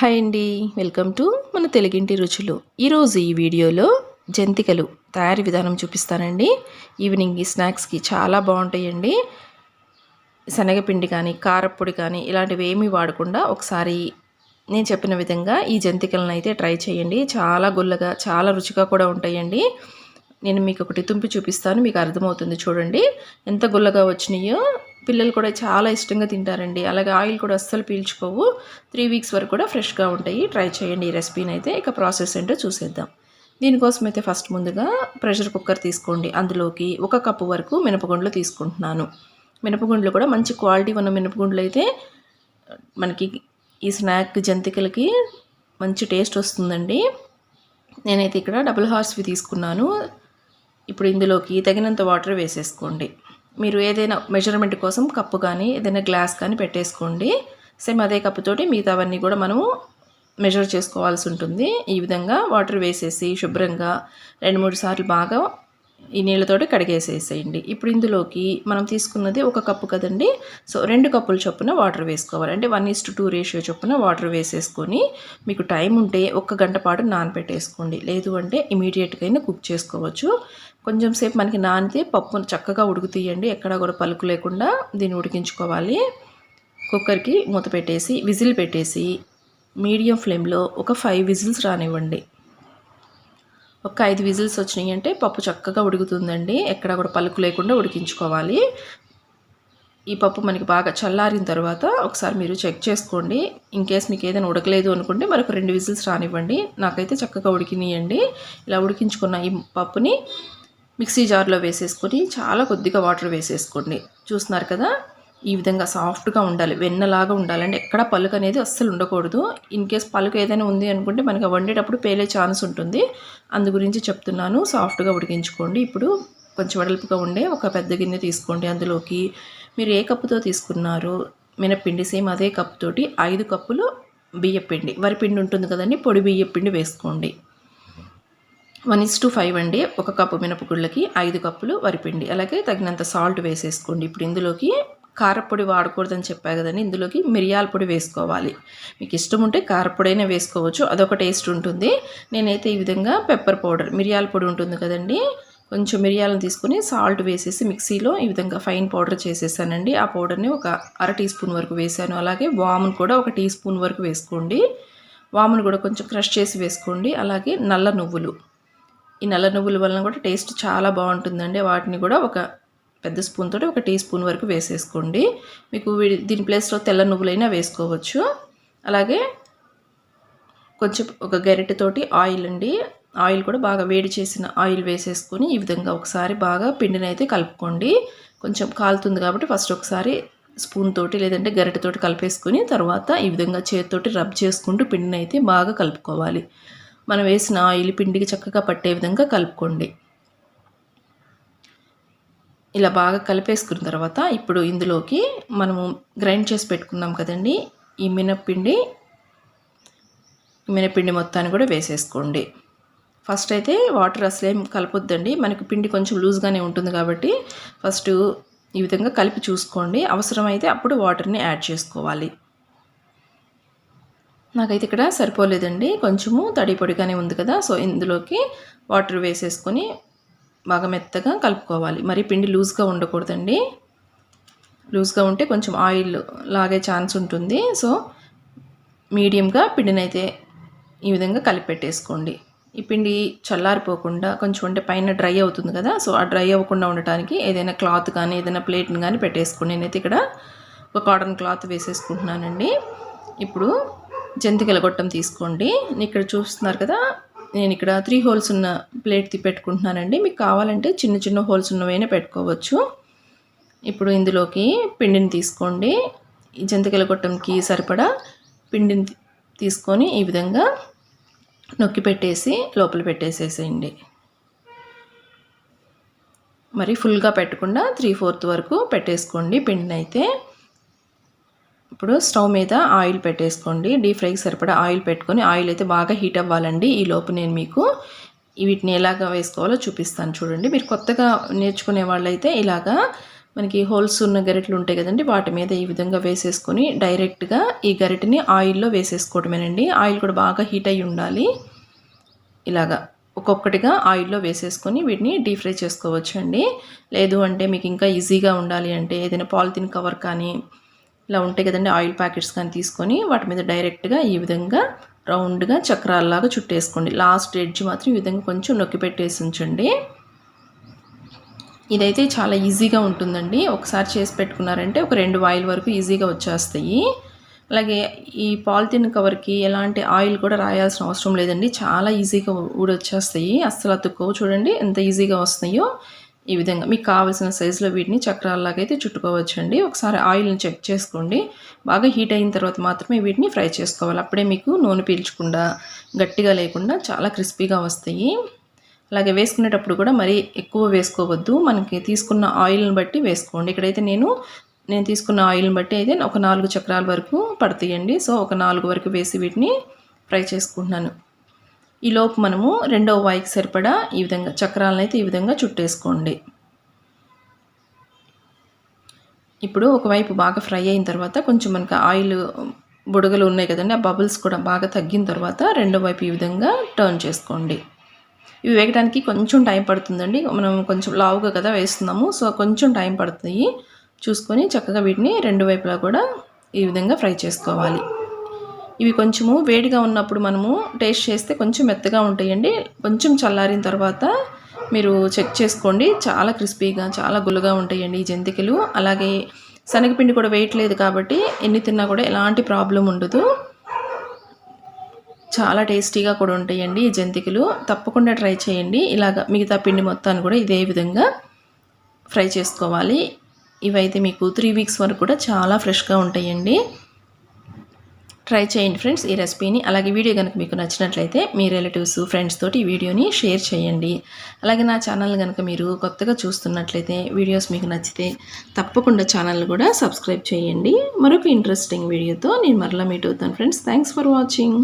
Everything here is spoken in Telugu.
హాయ్ అండి. వెల్కమ్ టు మన తెలుగింటి రుచులు. ఈరోజు ఈ వీడియోలో జంతికలు తయారీ విధానం చూపిస్తానండి. ఈవినింగ్ స్నాక్స్కి చాలా బాగుంటాయండి. శనగపిండి కానీ కారప్పొడి కానీ ఇలాంటివి ఏమీ వాడకుండా ఒకసారి నేను చెప్పిన విధంగా ఈ జంతికలను అయితే ట్రై చేయండి. చాలా గుల్లగా చాలా రుచిగా కూడా ఉంటాయండి. నేను మీకు ఒకటి తుంపి చూపిస్తాను మీకు అర్థమవుతుంది చూడండి. ఎంత గుల్లగా వచ్చినాయో పిల్లలు కూడా చాలా ఇష్టంగా తింటారండి. అలాగే ఆయిల్ కూడా అస్సలు పీల్చుకోవు. త్రీ వీక్స్ వరకు కూడా ఫ్రెష్గా ఉంటాయి. ట్రై చేయండి ఈ రెసిపీని అయితే. ఇక ప్రాసెస్ ఏంటో చూసేద్దాం. దీనికోసం అయితే ఫస్ట్ ముందుగా ప్రెషర్ కుక్కర్ తీసుకోండి. అందులోకి ఒక కప్పు వరకు మినపగుండ్లు తీసుకుంటున్నాను. మినపగుండ్లు కూడా మంచి క్వాలిటీ ఉన్న మినపగుండ్లు అయితే మనకి ఈ స్నాక్ జంతికలకి మంచి టేస్ట్ వస్తుందండి. నేనైతే ఇక్కడ డబుల్ హార్స్వి తీసుకున్నాను. ఇప్పుడు ఇందులోకి తగినంత వాటర్ వేసేసుకోండి. మీరు ఏదైనా మెజర్మెంట్ కోసం కప్పు కానీ ఏదైనా గ్లాస్ కానీ పెట్టేసుకోండి. సేమ్ అదే కప్పుతోటి మిగతావన్నీ కూడా మనము మెజర్ చేసుకోవాల్సి ఉంటుంది. ఈ విధంగా వాటర్ వేసేసి శుభ్రంగా రెండు మూడు సార్లు బాగా ఈ నీళ్ళతోటి కడిగేసేసేయండి. ఇప్పుడు ఇందులోకి మనం తీసుకున్నది ఒక కప్పు కదండి. సో రెండు కప్పుల చొప్పున వాటర్ వేసుకోవాలి. అంటే one is to two ratio చొప్పున వాటర్ వేసేసుకొని మీకు టైం ఉంటే ఒక్క గంట పాటు నానబెట్టేసుకోండి. లేదు అంటే ఇమీడియట్గా అయినా కుక్ చేసుకోవచ్చు. కొంచెం సేపు మనకి నానితే పప్పు చక్కగా ఉడుకుతీయండి. ఎక్కడ కూడా పలుకు లేకుండా దీన్ని ఉడికించుకోవాలి. కుక్కర్కి మూత పెట్టేసి విజిల్ పెట్టేసి మీడియం ఫ్లేమ్లో ఒక ఫైవ్ విజిల్స్ రానివ్వండి. ఒక ఐదు విజిల్స్ వచ్చినాయి అంటే పప్పు చక్కగా ఉడుకుతుందండి. ఎక్కడ కూడా పలుకు లేకుండా ఉడికించుకోవాలి. ఈ పప్పు మనకి బాగా చల్లారిన తర్వాత ఒకసారి మీరు చెక్ చేసుకోండి. ఇన్ కేస్ మీకు ఏదైనా ఉడకలేదు అనుకుంటే మరొక రెండు విజిల్స్ రానివ్వండి. నాకైతే చక్కగా ఉడికినాయండి. ఇలా ఉడికించుకున్న ఈ పప్పుని మిక్సీ జార్లో వేసేసుకొని చాలా కొద్దిగా వాటర్ వేసేసుకోండి. చూస్తున్నారు కదా? ఈ విధంగా సాఫ్ట్గా ఉండాలి. వెన్నలాగా ఉండాలంటే ఎక్కడ పలుకు అనేది అస్సలు ఉండకూడదు. ఇన్ కేస్ పలుకు ఏదైనా ఉంది అనుకుంటే మనకి వండేటప్పుడు పేలే ఛాన్స్ ఉంటుంది. అందు గురించి చెప్తున్నాను. సాఫ్ట్గా ఉడికించుకోండి. ఇప్పుడు కొంచెం వడల్పుగా ఉండే ఒక పెద్ద గిన్నె తీసుకోండి అందులోకి. మీరు ఏ కప్పుతో తీసుకున్నారు మినప్పిండి సేమ్ అదే కప్పుతోటి ఐదు కప్పులు బియ్యపిండి. వరిపిండి ఉంటుంది కదండి? పొడి బియ్యపిండి వేసుకోండి. వన్ ఇస్ టు ఫైవ్ అండి. ఒక కప్పు మినపగుళ్ళకి ఐదు కప్పులు వరిపిండి. అలాగే తగినంత సాల్ట్ వేసేసుకోండి. ఇప్పుడు ఇందులోకి కారపొడి వాడకూడదని చెప్పా కదండి. ఇందులోకి మిరియాల పొడి వేసుకోవాలి. మీకు ఇష్టం ఉంటే కారపొడైనా వేసుకోవచ్చు. అదొక టేస్ట్ ఉంటుంది. నేనైతే ఈ విధంగా పెప్పర్ పౌడర్ మిరియాల పొడి ఉంటుంది కదండి. కొంచెం మిరియాలను తీసుకొని సాల్ట్ వేసేసి మిక్సీలో ఈ విధంగా ఫైన్ పౌడర్ చేసేసానండి. ఆ పౌడర్ని ఒక అర టీ స్పూన్ వరకు వేసాను. అలాగే వామును కూడా ఒక టీ స్పూన్ వరకు వేసుకోండి. వామును కూడా కొంచెం క్రష్ చేసి వేసుకోండి. అలాగే నల్ల నువ్వులు. ఈ నల్ల నువ్వుల వలన కూడా టేస్ట్ చాలా బాగుంటుందండి. వాటిని కూడా ఒక పెద్ద స్పూన్ తోటి ఒక టీ స్పూన్ వరకు వేసేసుకోండి. మీకు దీని ప్లేస్లో తెల్ల నువ్వులైనా వేసుకోవచ్చు. అలాగే కొంచెం ఒక గరిటెతోటి ఆయిల్ అండి. ఆయిల్ కూడా బాగా వేడి చేసిన ఆయిల్ వేసేసుకొని ఈ విధంగా ఒకసారి బాగా పిండిని అయితే కలుపుకోండి. కొంచెం కాలుతుంది కాబట్టి ఫస్ట్ ఒకసారి స్పూన్ తోటి లేదంటే గరిటెతోటి కలిపేసుకొని తర్వాత ఈ విధంగా చేతితోటి రబ్ చేసుకుంటూ పిండిని అయితే బాగా కలుపుకోవాలి. మనం వేసిన ఆయిల్ పిండికి చక్కగా పట్టే విధంగా కలుపుకోండి. ఇలా బాగా కలిపేసుకున్న తర్వాత ఇప్పుడు ఇందులోకి మనము గ్రైండ్ చేసి పెట్టుకున్నాం కదండి. ఈ మినప్పిండి మినపిండి మొత్తాన్ని కూడా వేసేసుకోండి. ఫస్ట్ అయితే వాటర్ అసలేం కలపొద్దండి. మనకి పిండి కొంచెం లూజ్గానే ఉంటుంది కాబట్టి ఫస్ట్ ఈ విధంగా కలిపి చూసుకోండి. అవసరమైతే అప్పుడు వాటర్ని యాడ్ చేసుకోవాలి. నాకైతే ఇక్కడ సరిపోలేదండి. కొంచెము తడి పొడిగానే ఉంది కదా సో ఇందులోకి వాటర్ వేసేసుకొని బాగా మెత్తగా కలుపుకోవాలి. మరి పిండి లూజ్గా ఉండకూడదండి. లూజ్గా ఉంటే కొంచెం ఆయిల్ లాగే ఛాన్స్ ఉంటుంది. సో మీడియంగా పిండిని అయితే ఈ విధంగా కలిపి పెట్టేసుకోండి ఈ పిండి చల్లారిపోకుండా కొంచెం అంటే పైన డ్రై అవుతుంది కదా సో ఆ డ్రై అవ్వకుండా ఉండటానికి ఏదైనా క్లాత్ కానీ ఏదైనా ప్లేట్ని కానీ పెట్టేసుకోండి. నేనైతే ఇక్కడ ఒక కాటన్ క్లాత్ వేసేసుకుంటున్నానండి. ఇప్పుడు జంతికల గొట్టం తీసుకోండి. ఇక్కడ చూస్తున్నారు కదా నేను ఇక్కడ త్రీ హోల్స్ ఉన్న ప్లేట్ పెట్టుకుంటున్నానండి. మీకు కావాలంటే చిన్న చిన్న హోల్స్ ఉన్నవైనా పెట్టుకోవచ్చు. ఇప్పుడు ఇందులోకి పిండిని తీసుకోండి. ఈ జంతికల గొట్టంకి సరిపడా పిండిని తీసుకొని ఈ విధంగా నొక్కి పెట్టేసి లోపల పెట్టేసేసేయండి. మరి ఫుల్గా పెట్టకుండా త్రీ ఫోర్త్ వరకు పెట్టేసుకోండి పిండిని అయితే ఇప్పుడు స్టవ్ మీద ఆయిల్ పెట్టేసుకోండి. డీప్ ఫ్రైకి సరిపడా ఆయిల్ పెట్టుకొని ఆయిల్ అయితే బాగా హీట్ అవ్వాలండి. ఈ లోపు నేను మీకు వీటిని ఎలాగా వేసుకోవాలో చూపిస్తాను చూడండి. మీరు కొత్తగా నేర్చుకునే వాళ్ళైతే ఇలాగా మనకి హోల్స్ ఉన్న గరిటెలు ఉంటాయి కదండి వాటి మీద ఈ విధంగా వేసేసుకొని డైరెక్ట్గా ఈ గరిటని ఆయిల్లో వేసేసుకోవటమేనండి ఆయిల్ కూడా బాగా హీట్ అయి ఉండాలి. ఇలాగా ఒక్కొక్కటిగా ఆయిల్లో వేసేసుకొని వీటిని డీప్ ఫ్రై చేసుకోవచ్చు అండి లేదు అంటే మీకు ఇంకా ఈజీగా ఉండాలి అంటే ఏదైనా పాలిథిన్ కవర్ కానీ ఇలా ఉంటాయి కదండి ఆయిల్ ప్యాకెట్స్ కానీ తీసుకొని వాటి మీద డైరెక్ట్గా ఈ విధంగా రౌండ్గా చక్రాల్లాగా చుట్టేసుకోండి. లాస్ట్ ఎడ్జ్ మాత్రం ఈ విధంగా కొంచెం నొక్కి పెట్టేసి ఉంచండి. ఇదైతే చాలా ఈజీగా ఉంటుందండి. ఒకసారి చేసి పెట్టుకున్నారంటే ఒక రెండు వాయిల్ వరకు ఈజీగా వచ్చేస్తాయి. అలాగే ఈ పాలిథిన్ కవర్కి ఎలాంటి ఆయిల్ కూడా రాయాల్సిన అవసరం లేదండి. చాలా ఈజీగా ఊడొచ్చేస్తాయి. అస్సలు అతుక్కోవు. చూడండి ఎంత ఈజీగా వస్తున్నాయో. ఈ విధంగా మీకు కావాల్సిన సైజులో వీటిని చక్రాలలాగా అయితే చుట్టుకోవచ్చండి. ఒకసారి ఆయిల్ని చెక్ చేసుకోండి. బాగా హీట్ అయిన తర్వాత మాత్రమే వీటిని ఫ్రై చేసుకోవాలి. అప్పుడే మీకు నూనె పీల్చకుండా గట్టిగా లేకుండా చాలా క్రిస్పీగా వస్తాయి. అలాగే వేసుకునేటప్పుడు కూడా మరీ ఎక్కువ వేసుకోవద్దు. మనకి తీసుకున్న ఆయిల్ని బట్టి వేసుకోండి. ఇక్కడైతే నేను నేను తీసుకున్న ఆయిల్ని బట్టి అయితే ఒక నాలుగు చక్రాల వరకు పడతాయండి. సో ఒక నాలుగు వరకు వేసి వీటిని ఫ్రై చేసుకుంటున్నాను. ఈ లోపు మనము రెండవ వాయికి సరిపడా ఈ విధంగా చక్రాలను అయితే ఈ విధంగా చుట్టేసుకోండి. ఇప్పుడు ఒకవైపు బాగా ఫ్రై అయిన తర్వాత కొంచెం మనకి ఆయిల్ బుడగలు ఉన్నాయి కదండి ఆ బబుల్స్ కూడా బాగా తగ్గిన తర్వాత రెండో వైపు ఈ విధంగా టర్న్ చేసుకోండి. ఇవి వేగడానికి కొంచెం టైం పడుతుందండి. మనం కొంచెం లావుగా కదా వేస్తున్నాము సో కొంచెం టైం పడుతుంది. చూసుకొని చక్కగా వీటిని రెండు వైపులా కూడా ఈ విధంగా ఫ్రై చేసుకోవాలి. ఇవి కొంచెము వేడిగా ఉన్నప్పుడు మనము టేస్ట్ చేస్తే కొంచెం మెత్తగా ఉంటాయండి. కొంచెం చల్లారిన తర్వాత మీరు చెక్ చేసుకోండి. చాలా క్రిస్పీగా చాలా గుల్లగా ఉంటాయండి ఈ జంతికలు. అలాగే శనగపిండి కూడా వేయట్లేదు కాబట్టి ఎన్ని తిన్నా కూడా ఎలాంటి ప్రాబ్లం ఉండదు. చాలా టేస్టీగా కూడా ఉంటాయండి ఈ జంతికలు. తప్పకుండా ట్రై చేయండి. ఇలాగ మిగతా పిండి మొత్తాన్ని కూడా ఇదే విధంగా ఫ్రై చేసుకోవాలి. ఇవైతే మీకు త్రీ వీక్స్ వరకు కూడా చాలా ఫ్రెష్గా ఉంటాయండి. ట్రై చేయండి ఫ్రెండ్స్ ఈ రెసిపీని. అలాగే వీడియో కనుక మీకు నచ్చినట్లయితే మీ రిలేటివ్స్ ఫ్రెండ్స్ తోటి ఈ వీడియోని షేర్ చేయండి. అలాగే నా ఛానల్ కనుక మీరు కొత్తగా చూస్తున్నట్లయితే వీడియోస్ మీకు నచ్చితే తప్పకుండా ఛానల్ కూడా సబ్స్క్రైబ్ చేయండి. మరొక ఇంట్రెస్టింగ్ వీడియోతో నేను మరలా మీట్ అవుతాను ఫ్రెండ్స్. Thanks for watching.